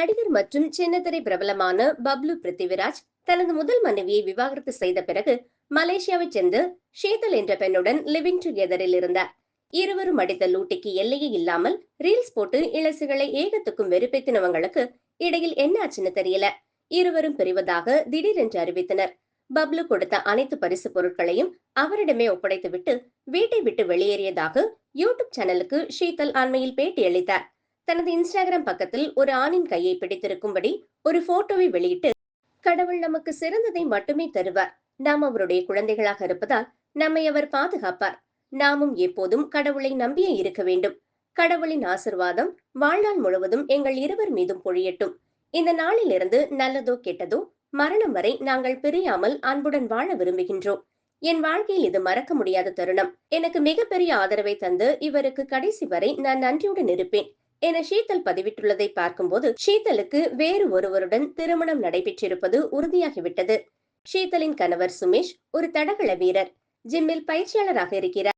நடிகர் மற்றும் சின்னத்திரை பிரபலமான பப்ளு பிருத்திவிராஜ் தனது முதல் மனைவியை விவாகரத்து செய்த பிறகு மலேசியாவைச் சேர்ந்து ஷீதல் என்ற பெண்ணுடன் லிவிங் டுகெதரில் இருந்தார். இருவரும் அடித்த லூட்டிக்கு எல்லையே இல்லாமல் ரீல்ஸ் போட்டு இளசுகளை ஏகத்துக்கும் வெறுப்பேத்தினவங்களுக்கு இடையில் என்ன ஆச்சுன்னு தெரியல. இருவரும் பிரிவதாக திடீரென்று அறிவித்தனர். பப்ளு கொடுத்த அனைத்து பரிசு பொருட்களையும் அவரிடமே ஒப்படைத்துவிட்டு வீட்டை விட்டு வெளியேறியதாக யூடியூப் சேனலுக்கு ஷீதல் அண்மையில் பேட்டி அளித்தார். தனது இன்ஸ்டாகிராம் பக்கத்தில் ஒரு ஆணின் கையை பிடித்திருக்கும்படி ஒரு போட்டோவை வெளியிட்டு கடவுள் நமக்கு சிறந்ததை மட்டுமே தருவார். நாம் அவருடைய குழந்தைகளாக இருப்பதால் நம்மை அவர் பாதுகாப்பார். நாமும் எப்போதும் கடவுளை நம்பியே இருக்க வேண்டும். கடவுளின் ஆசிர்வாதம் வாழ்நாள் முழுவதும் எங்கள் இருவர் மீதும் பொழியட்டும். இந்த நாளிலிருந்து நல்லதோ கெட்டதோ மரணம் வரை நாங்கள் பிரியாமல் அன்புடன் வாழ விரும்புகின்றோம். என் வாழ்க்கையில் இது மறக்க முடியாத தருணம். எனக்கு மிகப்பெரிய ஆதரவை தந்து இவருக்கு கடைசி வரை நான் நன்றியுடன் இருப்பேன். என ஷீதல் பதிவிட்டுள்ளதை பார்க்கும்போது ஷீதலுக்கு வேறு ஒருவருடன் திருமணம் நடைபெற்றிருப்பது உறுதியாகிவிட்டது. ஷீதலின் கணவர் சுமேஷ் ஒரு தடகள வீரர். ஜிம்மில் பயிற்சியாளராக இருக்கிறார்.